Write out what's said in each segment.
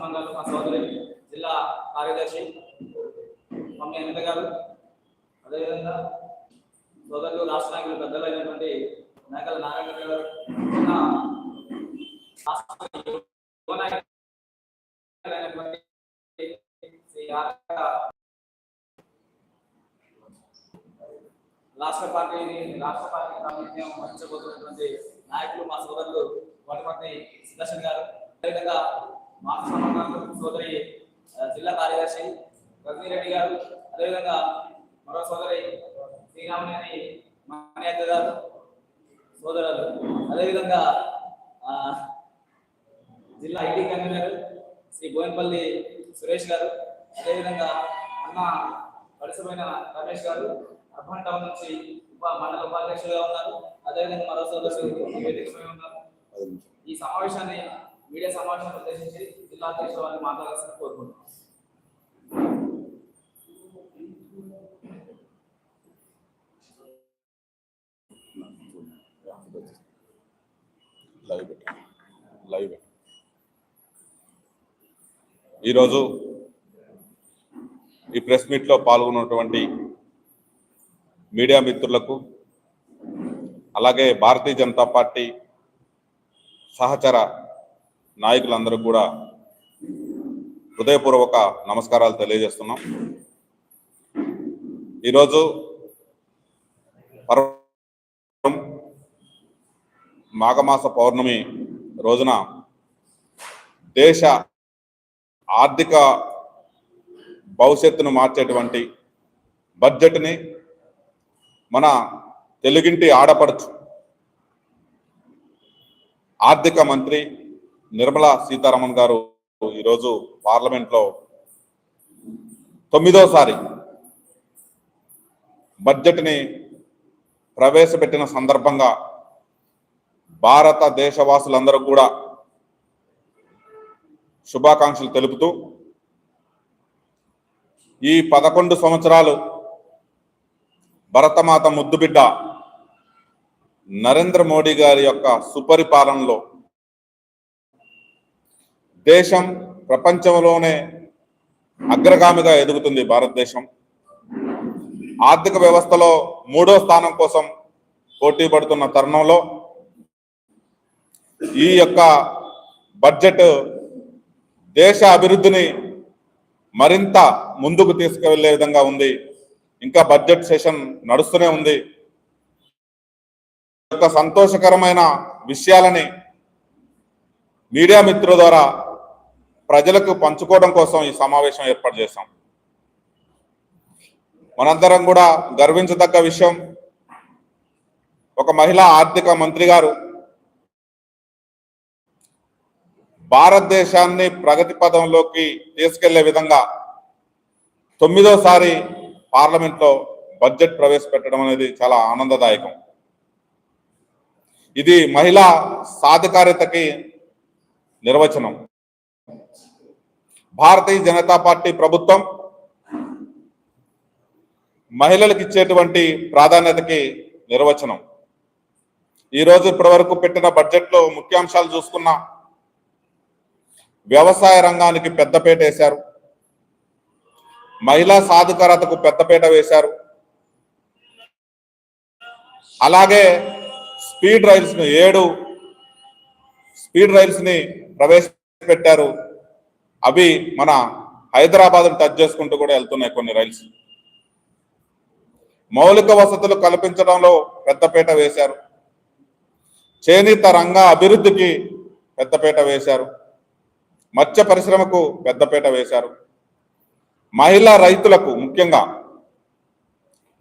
సంబంధాలు మా సోదరి జిల్లా కార్యదర్శి మమ్మీ అనిత గారు. అదేవిధంగా సోదరులు రాష్ట్ర నాయకులు పెద్దలైనటువంటి మేకల నారాయణ గారు రాష్ట్ర పార్టీని రాష్ట్ర పార్టీ ప్రాతినిధ్యం వహించబోతున్నటువంటి నాయకులు మా సోదరులు వడపట్టి సుదర్శన్ గారు. అదేవిధంగా మా సంబంధాలు సోదరి జిల్లా కార్యదర్శి రజనీరెడ్డి గారు అదేవిధంగా మరో సోదరి శ్రీరామనేని మణ్యక్క గారు సోదరులు. అదేవిధంగా ఆ, జిల్లా ఐటీ కన్వీనర్ శ్రీ బోయినపల్లి సురేష్ గారు అదేవిధంగా అన్న వలసపోయిన రమేష్ గారు అర్బన్ టౌన్ నుంచి ఉప మండల ఉపాధ్యక్షులుగా ఉన్నారు. అదేవిధంగా మరో సోదరులు ఉన్నారు. ఈ సమావేశాన్ని మీడియా సమావేశాన్ని ఉద్దేశించి జిల్లా అధ్యక్షుల వారిని మాట్లాడాల్సిన కోరుకుంటున్నాం. లైవ్ లైవ్ ఈరోజు ఈ ప్రెస్ మీట్లో పాల్గొన్నటువంటి మీడియా మిత్రులకు అలాగే భారతీయ జనతా పార్టీ సహచర నాయకులందరూ కూడా హృదయపూర్వక నమస్కారాలు తెలియజేస్తున్నాం. ఈరోజు పర్వం మాఘమాస పౌర్ణమి రోజున దేశ ఆర్థిక భవిష్యత్తును మార్చేటువంటి బడ్జెట్ని మన తెలుగింటి ఆడపడుచు ఆర్థిక మంత్రి నిర్మలా సీతారామన్ గారు ఈరోజు పార్లమెంట్లో తొమ్మిదోసారి బడ్జెట్ని ప్రవేశపెట్టిన సందర్భంగా భారతదేశవాసులందరూ కూడా శుభాకాంక్షలు తెలుపుతూ ఈ పదకొండు సంవత్సరాలు భరతమాత ముద్దుబిడ్డ నరేంద్ర మోడీ గారి యొక్క సుపరిపాలనలో దేశం ప్రపంచంలోనే అగ్రగామిగా ఎదుగుతుంది భారతదేశం. ఆర్థిక వ్యవస్థలో మూడో స్థానం కోసం పోటీ పడుతున్న తరుణంలో ఈ యొక్క బడ్జెట్ దేశ అభివృద్ధిని మరింత ముందుకు తీసుకువెళ్ళే విధంగా ఉంది. ఇంకా బడ్జెట్ సెషన్ నడుస్తూనే ఉంది. ఈ యొక్క సంతోషకరమైన విషయాలని మీడియా మిత్రుల ద్వారా ప్రజలకు పంచుకోవడం కోసం ఈ సమావేశం ఏర్పాటు చేశాం. మనందరం కూడా గర్వించదగ్గ విషయం ఒక మహిళా ఆర్థిక మంత్రి గారు భారతదేశాన్ని ప్రగతి పదంలోకి తీసుకెళ్ళే విధంగా తొమ్మిదోసారి పార్లమెంట్లో బడ్జెట్ ప్రవేశపెట్టడం అనేది చాలా ఆనందదాయకం. ఇది మహిళా సాధికారితకి నిర్వచనం. భారతీయ జనతా పార్టీ ప్రభుత్వం మహిళలకు ఇచ్చేటువంటి ప్రాధాన్యతకి నిర్వచనం. ఈ రోజు ఇప్పటివరకు పెట్టిన బడ్జెట్లో ముఖ్యాంశాలు చూసుకున్నా వ్యవసాయ రంగానికి పెద్దపేట వేశారు. మహిళా సాధికారతకు పెద్దపేట వేశారు. అలాగే స్పీడ్ రైల్స్ను ఏడు స్పీడ్ రైల్స్ని ప్రవేశ పెట్టారు. అవి మన హైదరాబాద్ను టచ్ చేసుకుంటూ కూడా వెళ్తున్నాయి కొన్ని రైల్స్. మౌలిక వసతులు కల్పించడంలో పెద్దపీట వేశారు. చేనేత రంగ అభివృద్ధికి పెద్దపీట వేశారు. మత్స్య పరిశ్రమకు పెద్దపీట వేశారు. మహిళా రైతులకు ముఖ్యంగా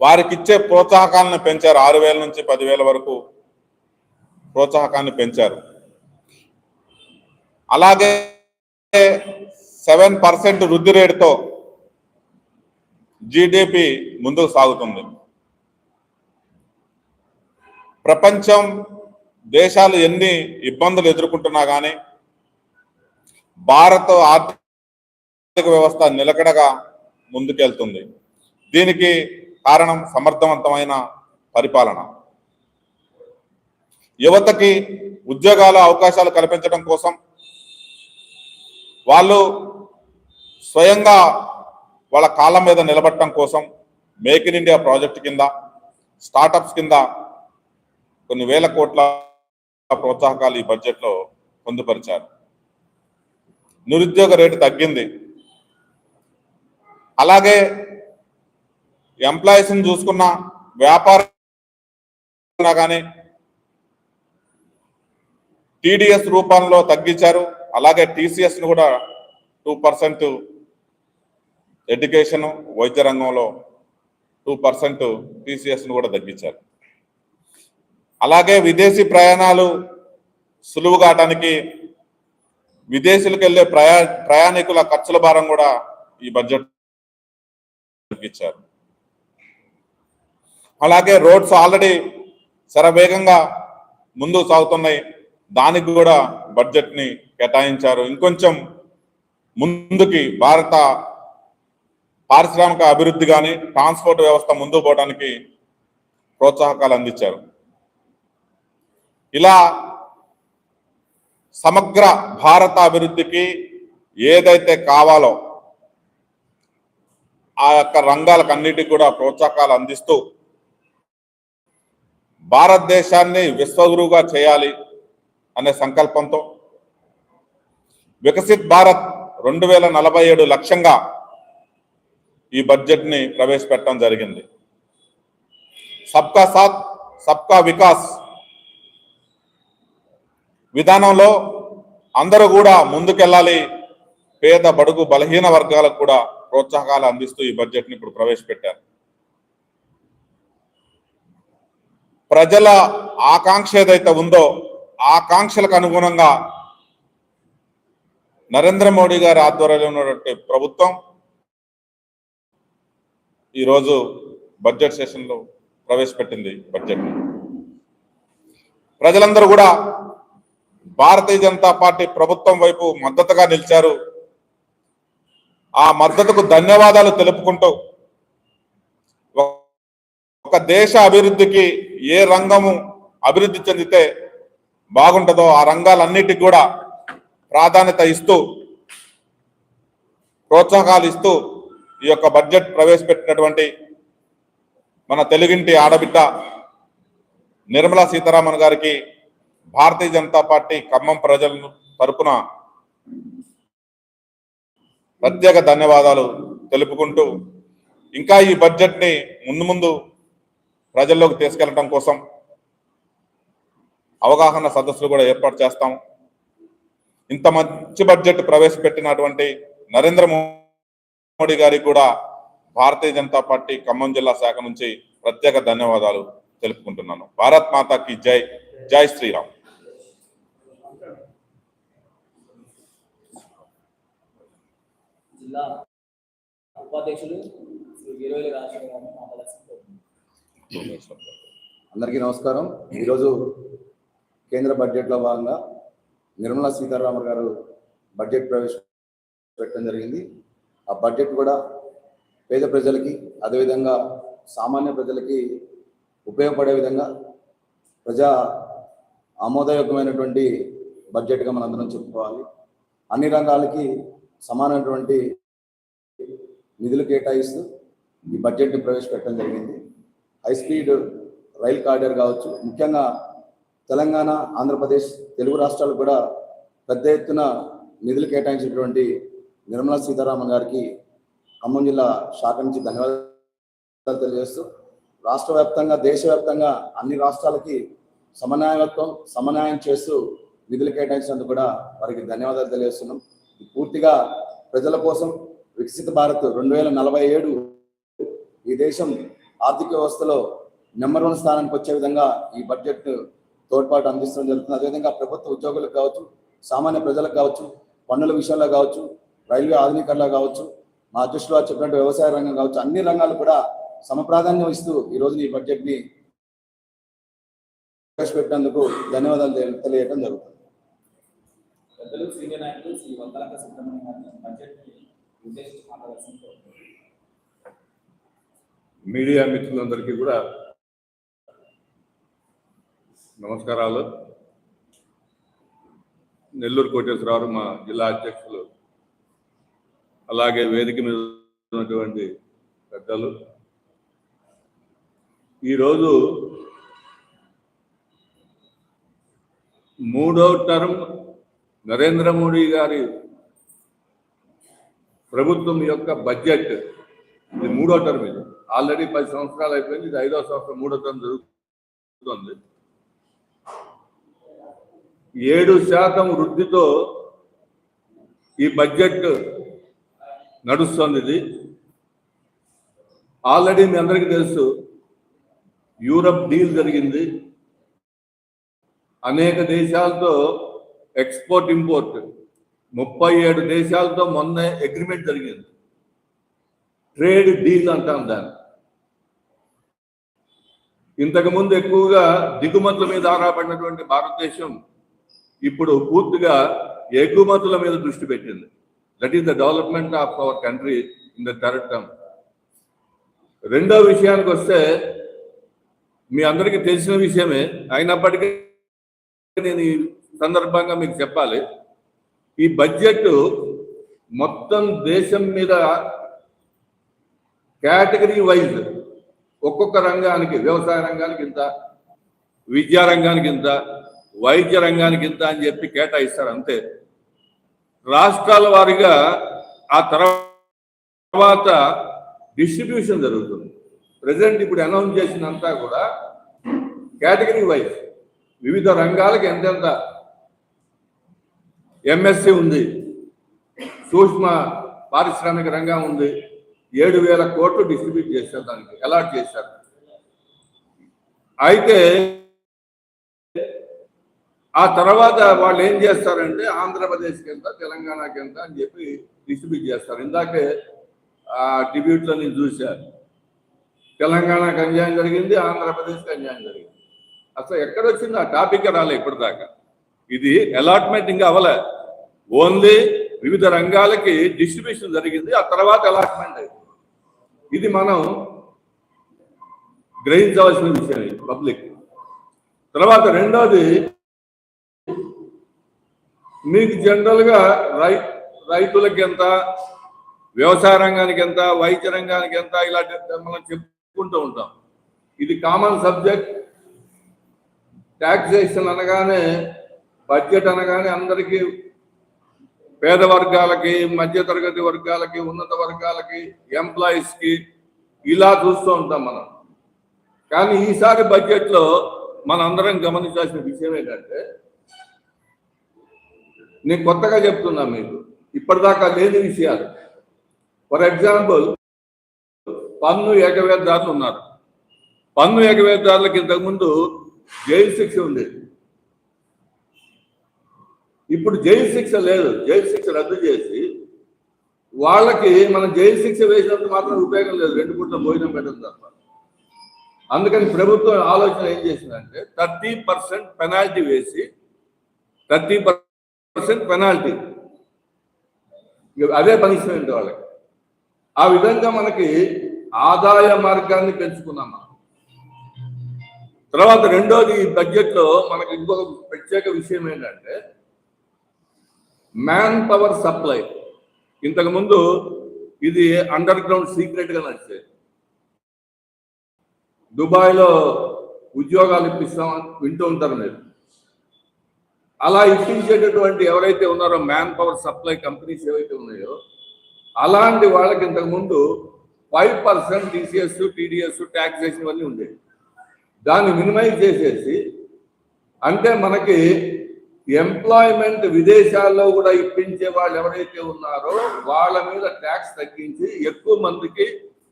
వారికి ఇచ్చే ప్రోత్సాహకాలను పెంచారు. ఆరు వేల నుంచి పదివేల వరకు ప్రోత్సాహకాన్ని పెంచారు. అలాగే సెవెన్ పర్సెంట్ వృద్ధి రేటుతో జీడిపి ముందుకు సాగుతుంది. ప్రపంచం దేశాలు ఎన్ని ఇబ్బందులు ఎదుర్కొంటున్నా కానీ భారత ఆర్థిక వ్యవస్థ నిలకడగా ముందుకెళ్తుంది. దీనికి కారణం సమర్థవంతమైన పరిపాలన. యువతకి ఉద్యోగాల అవకాశాలు కల్పించడం కోసం వాళ్ళు స్వయంగా వాళ్ళ కాలం మీద నిలబడటం కోసం మేక్ ఇన్ ఇండియా ప్రాజెక్ట్ కింద స్టార్టప్స్ కింద కొన్ని వేల కోట్ల ప్రోత్సాహకాలు ఈ బడ్జెట్లో పొందుపరిచారు. నిరుద్యోగ రేటు తగ్గింది. అలాగే ఎంప్లాయీస్ని చూసుకున్న వ్యాపార కానీ టీడీఎస్ రూపంలో తగ్గించారు. అలాగే టీసీఎస్ను కూడా టూ పర్సెంట్ ఎడ్యుకేషన్ వైద్య రంగంలో టూ పర్సెంట్ టీసీఎస్ను కూడా తగ్గించారు. అలాగే విదేశీ ప్రయాణాలు సులువు కావడానికి విదేశీలకు వెళ్ళే ప్రయా ప్రయాణికుల ఖర్చుల భారం కూడా ఈ బడ్జెట్ తగ్గించారు. అలాగే రోడ్స్ ఆల్రెడీ శరవేగంగా ముందుకు సాగుతున్నాయి. దానికి కూడా బడ్జెట్ని కేటాయించారు. ఇంకొంచెం ముందుకి భారత పారిశ్రామిక అభివృద్ధి కానీ ట్రాన్స్పోర్ట్ వ్యవస్థ ముందుకు పోవడానికి ప్రోత్సాహకాలు అందించారు. ఇలా సమగ్ర భారత అభివృద్ధికి ఏదైతే కావాలో ఆ యొక్క రంగాలకు అన్నిటికీ కూడా ప్రోత్సాహకాలు అందిస్తూ భారతదేశాన్ని విశ్వగురువుగా చేయాలి అనే సంకల్పంతో వికసిత్ భారత్ రెండు వేల నలభై ఏడు లక్ష్యంగా ఈ బడ్జెట్ని ప్రవేశపెట్టడం జరిగింది. సబ్కా సాత్ సబ్కా వికాస్ విధానంలో అందరూ కూడా ముందుకెళ్ళాలి. పేద బడుగు బలహీన వర్గాలకు కూడా ప్రోత్సాహకాలు అందిస్తూ ఈ బడ్జెట్ని ఇప్పుడు ప్రవేశపెట్టారు. ప్రజల ఆకాంక్ష ఏదైతే ఉందో ఆకాంక్షలకు అనుగుణంగా నరేంద్ర మోడీ గారి ఆధ్వర్యంలో ఉన్నటువంటి ప్రభుత్వం ఈరోజు బడ్జెట్ సెషన్లో ప్రవేశపెట్టింది బడ్జెట్. ప్రజలందరూ కూడా భారతీయ జనతా పార్టీ ప్రభుత్వం వైపు మద్దతుగా నిలిచారు. ఆ మద్దతుకు ధన్యవాదాలు తెలుపుకుంటూ ఒక దేశ అభివృద్ధికి ఏ రంగము అభివృద్ధి చెందితే బాగుంటుందో ఆ రంగాలన్నిటికి కూడా ప్రాధాన్యత ఇస్తూ ప్రోత్సాహాలు ఇస్తూ ఈ యొక్క బడ్జెట్ ప్రవేశపెట్టినటువంటి మన తెలుగింటి ఆడబిడ్డ నిర్మలా సీతారామన్ గారికి భారతీయ జనతా పార్టీ ఖమ్మం ప్రజల తరపున ప్రత్యేక ధన్యవాదాలు తెలుపుకుంటూ ఇంకా ఈ బడ్జెట్ని ముందు ముందు ప్రజల్లోకి తీసుకెళ్ళడం కోసం అవగాహన సదస్సులు కూడా ఏర్పాటు చేస్తాం. ఇంత మంచి బడ్జెట్ ప్రవేశపెట్టినటువంటి నరేంద్ర మోడీ గారికి కూడా భారతీయ జనతా పార్టీ ఖమ్మం జిల్లా శాఖ నుంచి ప్రత్యేక ధన్యవాదాలు తెలుపుకుంటున్నాను. భారత్ మాతాకి జై. జై శ్రీరామ్. జిల్లా ఉపాధ్యక్షులు అందరికీ నమస్కారం. ఈరోజు కేంద్ర బడ్జెట్లో భాగంగా నిర్మలా సీతారామన్ గారు బడ్జెట్ ప్రవేశపెట్టడం జరిగింది. ఆ బడ్జెట్ కూడా పేద ప్రజలకి అదేవిధంగా సామాన్య ప్రజలకి ఉపయోగపడే విధంగా ప్రజా ఆమోదయోగ్యమైనటువంటి బడ్జెట్గా మనందరం చెప్పుకోవాలి. అన్ని రంగాలకి సమానమైనటువంటి నిధులు కేటాయిస్తూ ఈ బడ్జెట్ని ప్రవేశపెట్టడం జరిగింది. హై స్పీడ్ రైల్ కారిడార్ కావచ్చు ముఖ్యంగా తెలంగాణ ఆంధ్రప్రదేశ్ తెలుగు రాష్ట్రాలు కూడా పెద్ద ఎత్తున నిధులు కేటాయించినటువంటి నిర్మలా సీతారామన్ గారికి ఖమ్మం జిల్లా శాఖ నుంచి ధన్యవాదాలు తెలియజేస్తూ రాష్ట్ర వ్యాప్తంగా దేశవ్యాప్తంగా అన్ని రాష్ట్రాలకి సమన్వయత్వం సమన్వయం చేస్తూ నిధులు కేటాయించినందుకు కూడా వారికి ధన్యవాదాలు తెలియజేస్తున్నాం. పూర్తిగా ప్రజల కోసం వికసిత భారత్ రెండు వేల నలభై ఏడు ఈ దేశం ఆర్థిక వ్యవస్థలో నెంబర్ వన్ స్థానానికి వచ్చే విధంగా ఈ బడ్జెట్ తోడ్పాటు అందించడం జరుగుతుంది. అదేవిధంగా ప్రభుత్వ ఉద్యోగులకు కావచ్చు సామాన్య ప్రజలకు కావచ్చు పన్నుల విషయంలో కావచ్చు రైల్వే ఆధునీకరణ కావచ్చు మా అధ్యక్షులు వారు చెప్పినట్టు వ్యవసాయ రంగం కావచ్చు అన్ని రంగాలు కూడా సమప్రాధాన్యం ఇస్తూ ఈ రోజు ఈ బడ్జెట్ని ప్రవేశపెట్టినందుకు ధన్యవాదాలు తెలి- తెలియజేయడం జరుగుతుంది. పెద్దలు సీనియర్ నాయకులు శ్రీ వంతలంక సుబ్రహ్మణ్యం గారిని బడ్జెట్ని ఉద్దేశించి మాట్లాడాల్సింది మీడియా మిత్రులందరికీ కూడా నమస్కారాలు. నెల్లూరు కోటేశ్వరరావు మా జిల్లా అధ్యక్షులు. అలాగే వేదిక మీద ఉన్నటువంటి పెద్దలు. ఈరోజు మూడో టర్మ్ నరేంద్ర మోడీ గారి ప్రభుత్వం యొక్క బడ్జెట్. ఇది మూడో టర్మ్ ఇది. ఆల్రెడీ పది సంవత్సరాలు అయిపోయింది. ఇది ఐదో సంవత్సరం మూడో టర్మ్ జరుగుతుంది. ఏడు శాతం వృద్ధితో ఈ బడ్జెట్ నడుస్తుంది. ఇది ఆల్రెడీ మీ అందరికీ తెలుసు యూరప్ డీల్ జరిగింది. అనేక దేశాలతో ఎక్స్పోర్ట్ ఇంపోర్ట్. ముప్పై ఏడు దేశాలతో మొన్న అగ్రిమెంట్ జరిగింది. ట్రేడ్ డీల్ అంటాం దాన్ని. ఇంతకుముందు ఎక్కువగా దిగుమతుల మీద ఆధారపడినటువంటి భారతదేశం ఇప్పుడు పూర్తిగా ఎగుమతుల మీద దృష్టి పెట్టింది. That is the development of our country in the third term రెండో విషయానికి వస్తే మీ అందరికీ తెలిసిన విషయమే అయినప్పటికీ నేను ఈ సందర్భంగా మీకు చెప్పాలి. ఈ బడ్జెట్ మొత్తం దేశం మీద కేటగిరీ వైజ్ ఒక్కొక్క రంగానికి వ్యవసాయ రంగానికి ఇంత విద్యా రంగానికి ఇంత వైద్య రంగానికి ఇంత అని చెప్పి కేటాయిస్తారు అంతే. రాష్ట్రాల వారిగా ఆ తర్వాత డిస్ట్రిబ్యూషన్ జరుగుతుంది. ప్రజెంట్ ఇప్పుడు అనౌన్స్ చేసినంతా కూడా కేటగిరీ వైజ్ వివిధ రంగాలకు ఎంతెంత ఎంఎస్సి ఉంది సూక్ష్మ పారిశ్రామిక రంగం ఉంది ఏడు వేల కోట్లు డిస్ట్రిబ్యూట్ చేశారు దానికి అలాట్ చేశారు. అయితే ఆ తర్వాత వాళ్ళు ఏం చేస్తారంటే ఆంధ్రప్రదేశ్కి ఎంత తెలంగాణకి ఎంత అని చెప్పి డిస్ట్రిబ్యూట్ చేస్తారు. ఇందాకే ఆ డిబ్యూట్లో నేను చూశాను. తెలంగాణకి అన్యాయం జరిగింది ఆంధ్రప్రదేశ్కి అన్యాయం జరిగింది. అసలు ఎక్కడ వచ్చింది ఆ టాపిక్ రాలే ఇప్పటిదాకా. ఇది అలాట్మెంట్ ఇంకా అవ్వలే. ఓన్లీ వివిధ రంగాలకి డిస్ట్రిబ్యూషన్ జరిగింది ఆ తర్వాత అలాట్మెంట్ అయింది. ఇది మనం గ్రహించవలసిన విషయం పబ్లిక్. తర్వాత రెండోది మీకు జనరల్గా రై రైతులకి ఎంత వ్యవసాయ రంగానికి ఎంత వైద్య రంగానికి ఎంత ఇలాంటి మనం చెప్పుకుంటూ ఉంటాం. ఇది కామన్ సబ్జెక్ట్ ట్యాక్సేషన్ అనగానే బడ్జెట్ అనగానే అందరికీ పేద వర్గాలకి మధ్యతరగతి వర్గాలకి ఉన్నత వర్గాలకి ఎంప్లాయీస్కి ఇలా చూస్తూ ఉంటాం మనం. కానీ ఈసారి బడ్జెట్లో మనందరం గమనించాల్సిన విషయం ఏంటంటే నేను కొత్తగా చెప్తున్నా మీకు. ఇప్పటిదాకా లేని విషయాలు. ఫర్ ఎగ్జాంపుల్ పన్ను ఏకవేదారులు ఉన్నారు. పన్ను ఏకవేదారులకి ఇంతకుముందు జైలు శిక్ష ఉండేది ఇప్పుడు జైలు శిక్ష లేదు. జైలు శిక్ష రద్దు చేసి వాళ్ళకి మనం జైలు శిక్ష వేసినంత మాత్రం ఉపయోగం లేదు. రెండు పూట్ల భోజనం పెట్టడం తప్ప. అందుకని ప్రభుత్వం ఆలోచన ఏం చేసిందంటే థర్టీ పర్సెంట్ పెనాల్టీ వేసి థర్టీ పర్సెంట్ పెనాల్టీ. అదే పనిష్మెంట్ వాళ్ళకి. ఆ విధంగా మనకి ఆదాయ మార్గాన్ని పెంచుకున్నాం మనం. తర్వాత రెండోది బడ్జెట్లో మనకి ఇంకొక ప్రత్యేక విషయం ఏంటంటే మ్యాన్ పవర్ సప్లై. ఇంతకు ముందు ఇది అండర్ గ్రౌండ్ సీక్రెట్గా నడిచేది. దుబాయ్లో ఉద్యోగాలు ఇప్పిస్తాం వింటూ ఉంటారు మీరు. అలా ఇచ్చేటటువంటి ఎవరైతే ఉన్నారో మ్యాన్ పవర్ సప్లై కంపెనీస్ ఏవైతే ఉన్నాయో అలాంటి వాళ్ళకి ఇంతకుముందు five percent TCS TDS taxation ఇవన్నీ ఉండేవి. దాన్ని మినిమైజ్ చేసేసి అంటే మనకి ఎంప్లాయ్మెంట్ విదేశాల్లో కూడా ఇప్పించే వాళ్ళు ఎవరైతే ఉన్నారో వాళ్ళ మీద ట్యాక్స్ తగ్గించి ఎక్కువ మందికి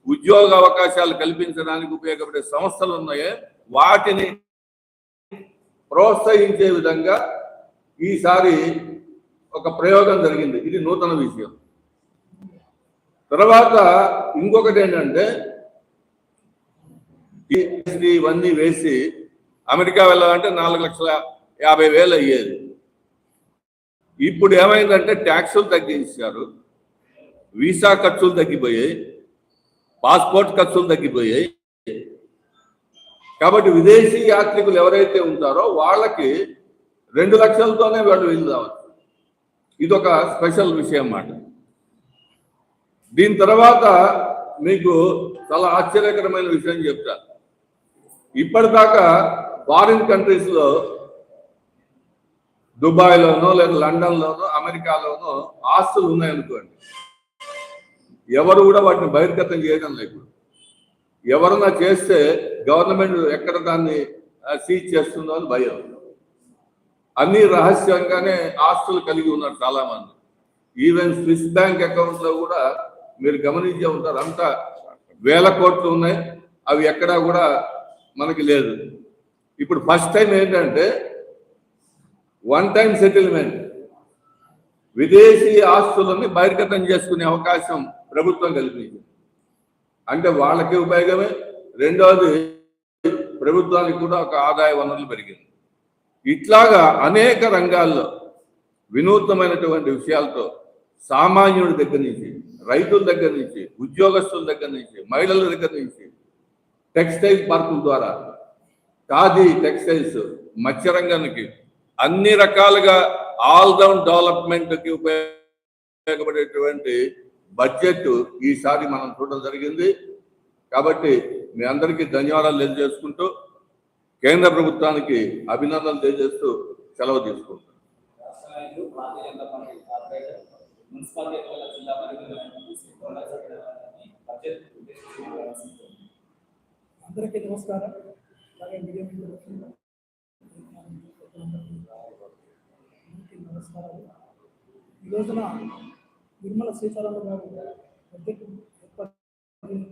ఉద్యోగ అవకాశాలు కల్పించడానికి ఉపయోగపడే సంస్థలు ఉన్నాయే వాటిని ప్రోత్సహించే విధంగా ఈసారి ఒక ప్రయోగం జరిగింది. ఇది నూతన విషయం. తర్వాత ఇంకొకటి ఏంటంటే ఇవన్నీ వేసి అమెరికా వెళ్ళాలంటే నాలుగు లక్షల యాభై వేలు అయ్యేది. ఇప్పుడు ఏమైందంటే ట్యాక్సులు తగ్గించారు. వీసా ఖర్చులు తగ్గిపోయాయి. పాస్పోర్ట్ ఖర్చులు తగ్గిపోయాయి. కాబట్టి విదేశీ యాత్రికులు ఎవరైతే ఉంటారో వాళ్ళకి రెండు లక్షలతోనే వాళ్ళు వెళ్ళి రావచ్చు. ఇది ఒక స్పెషల్ విషయం అన్నమాట దీని తర్వాత మీకు చాలా ఆశ్చర్యకరమైన విషయం చెప్తా. ఇప్పటిదాకా ఫారిన్ కంట్రీస్లో దుబాయ్లోనో లేదా లండన్లోనో అమెరికాలోనో ఆస్తులు ఉన్నాయనుకోండి. ఎవరు కూడా వాటిని బహిర్గతం చేయడం లేదు. ఎవరన్నా చేస్తే గవర్నమెంట్ ఎక్కడ దాన్ని సీజ్ చేస్తుందో అని భయం. అన్ని రహస్యంగానే ఆస్తులు కలిగి ఉన్నారు చాలా మంది ఈవెన్ స్విస్ బ్యాంక్ అకౌంట్లో కూడా మీరు గమనించే ఉంటారు అంతా వేల కోట్లు ఉన్నాయి అవి ఎక్కడా కూడా మనకి లేదు. ఇప్పుడు ఫస్ట్ టైం ఏంటంటే వన్ టైం సెటిల్మెంట్ విదేశీ ఆస్తులని బహిర్గతం చేసుకునే అవకాశం ప్రభుత్వం కల్పించింది. అంటే వాళ్ళకి ఉపయోగమే రెండవది ప్రభుత్వానికి కూడా ఒక ఆదాయ వనరులు పెరిగింది. ఇట్లాగా అనేక రంగాల్లో వినూత్నమైనటువంటి విషయాలతో సామాన్యుడి దగ్గర నుంచి రైతుల దగ్గర నుంచి ఉద్యోగస్తుల దగ్గర నుంచి మహిళల దగ్గర నుంచి టెక్స్టైల్ పార్కుల ద్వారా ఖాదీ టెక్స్టైల్స్ మత్స్యరంగానికి అన్ని రకాలుగా ఆల్ రౌండ్ డెవలప్మెంట్కి ఉపయోగపడేటువంటి బడ్జెట్ ఈసారి మనం చూడడం జరిగింది. కాబట్టి మీ అందరికీ ధన్యవాదాలు తెలియజేసుకుంటూ కేంద్ర ప్రభుత్వానికి అభినందనలు తెలియజేస్తూ సెలవు తీసుకుంటాం మున్సిపాలిటీ జిల్లా అందరికీ నమస్కారం. అలాగే మీడియా నమస్కారాలు. ఈ రోజున నిర్మల సీతారామన్ గారు బడ్జెట్ ఏర్పాటు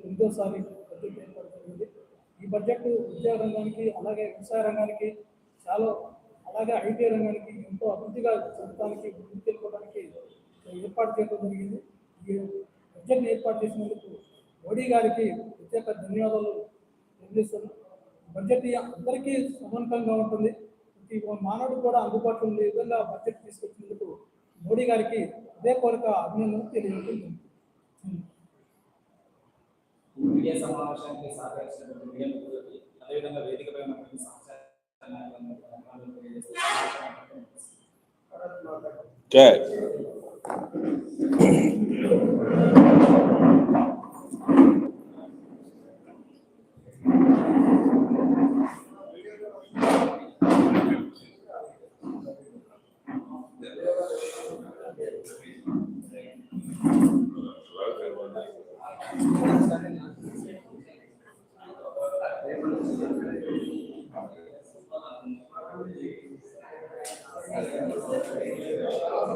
తొమ్మిదోసారి బడ్జెట్ ఏర్పాటు జరిగింది. ఈ బడ్జెట్ ఉద్యోగ రంగానికి అలాగే వ్యవసాయ రంగానికి చాలా అలాగే ఐటీ రంగానికి ఎంతో అభివృద్ధిగా జరగడానికి ముందుకెళ్ళిపోవడానికి ఏర్పాటు చేయడం జరిగింది. ఈ బడ్జెట్ని ఏర్పాటు చేసినందుకు మోడీ గారికి ప్రత్యేక ధన్యవాదాలు తెలియజేస్తున్నాను బడ్జెట్ అందరికీ సమన్వయంగా ఉంటుంది. ప్రతి మానవుడు కూడా అందుబాటులో ఉండే విధంగా బడ్జెట్ తీసుకొచ్చినందుకు మోడీ గారికి హృదయపూర్వక అభినందనలు తెలియజేస్తుంది మీడియా సమావేశానికి సహకరించినటువంటి మీడియా మిత్రులకి అదేవిధంగా వేదికపై ఉన్నటువంటి సమాచార నాయకులందరికీ ధన్యవాదాలు